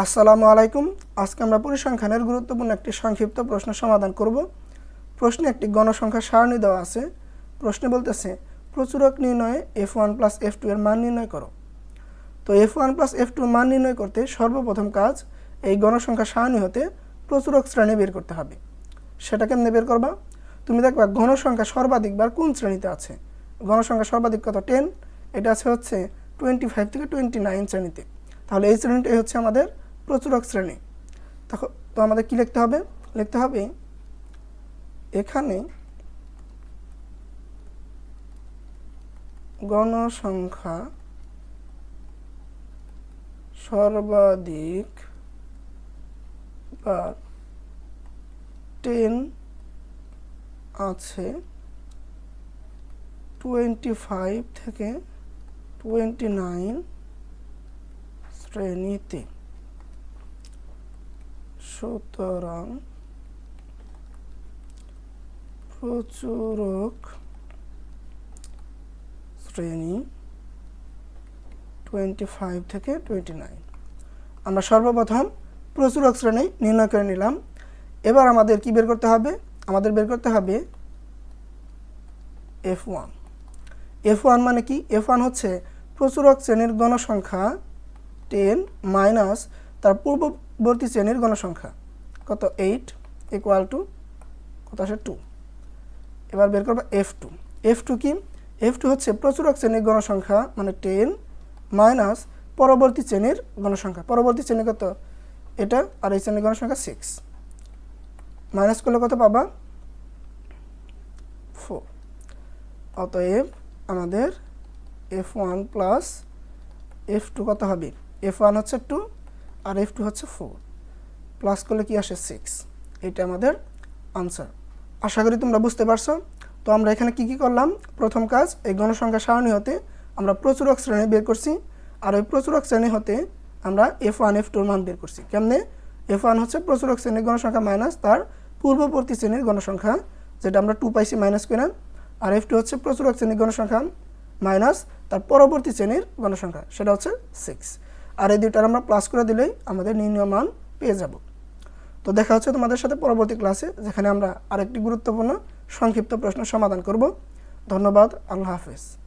আসসালামু আলাইকুম। আজকে আমরা পরিসংখ্যানের গুরুত্বপূর্ণ একটি সংক্ষিপ্ত প্রশ্ন সমাধান করব। প্রশ্নে একটি গণসংখ্যা সারণী দেওয়া আছে। প্রশ্নে বলতেছে, প্রচুরক নির্ণয়ে F one plus F two এর মান নির্ণয় করো। তো F one plus F two মান নির্ণয় করতে সর্বপ্রথম কাজ এই গণসংখ্যা সারণী হতে প্রচুরক শ্রেণি বের করতে হবে। সেটা কেমনে বের করবা? তুমি দেখবা গণসংখ্যা সর্বাধিকবার কোন শ্রেণীতে আছে? গণসংখ্যা সর্বাধিক কত? টেন এটা আছে হচ্ছে টোয়েন্টি ফাইভ থেকে টোয়েন্টি নাইন শ্রেণীতে। তাহলে এই শ্রেণীটাই হচ্ছে আমাদের প্রচুরক শ্রেণি। তখন তো আমাদের কি লিখতে হবে? লিখতে হবে, এখানে গণসংখ্যা সর্বাধিক বা টেন আছে টোয়েন্টি ফাইভ থেকে টোয়েন্টি নাইন শ্রেণীতে। সুতরাং প্রচুরক শ্রেণি টোয়েন্টি ফাইভ থেকে টোয়েন্টি নাইন আমরা সর্বপ্রথম প্রচুরক শ্রেণি নির্ণয় করে নিলাম। এবার আমাদের কি বের করতে হবে? আমাদের বের করতে হবে এফ ওয়ান এফ ওয়ান মানে কি? এফ ওয়ান হচ্ছে প্রচুরক শ্রেণির গণসংখ্যা টেন মাইনাস তার পূর্ববর্তী শ্রেণির গণসংখ্যা। কত এইট ইকুয়াল টু কত আসে টু এবার বের করব এফ টু এফ টু কি? এফ টু হচ্ছে প্রচুরক শ্রেণির গণসংখ্যা মানে টেন মাইনাস পরবর্তী শ্রেণির গণসংখ্যা। পরবর্তী শ্রেণি কত? এটা আর এই শ্রেণির গণসংখ্যা সিক্স মাইনাস করলে কত পাবা? ফোর অতএব আমাদের F one plus F two কত হবে? এফ ওয়ান হচ্ছে টু আর এফ টু হচ্ছে ফোর প্লাস করলে কি আসে সিক্স এটা আমাদের আনসার আশা করি তোমরা বুঝতে পারছ। তো আমরা এখানে কি কি করলাম? প্রথম কাজ, এই গণসংখ্যা সারণী হতে আমরা প্রচুরক শ্রেণি বের করছি। আর ওই প্রচুরক শ্রেণি হতে আমরা এফ ওয়ান এফ টুর মান বের করছি। কেমনে? এফ ওয়ান হচ্ছে প্রচুরক শ্রেণির গণসংখ্যা মাইনাস তার পূর্ববর্তী শ্রেণির গণসংখ্যা, যেটা আমরা টু পাইছি মাইনাস করে। আর এফ টু হচ্ছে প্রচুরক শ্রেণির গণসংখ্যা মাইনাস তার পরবর্তী শ্রেণির গণসংখ্যা, সেটা হচ্ছে সিক্স আর এই দুইটার আমরা প্লাস করে দিলেই আমাদের নির্ণয় মান পেয়ে যাব। তো দেখা হচ্ছে তোমাদের সাথে পরবর্তী ক্লাসে যেখানে আমরা আরেকটি গুরুত্বপূর্ণ সংক্ষিপ্ত প্রশ্ন সমাধান করব। ধন্যবাদ, আল্লাহ হাফেজ।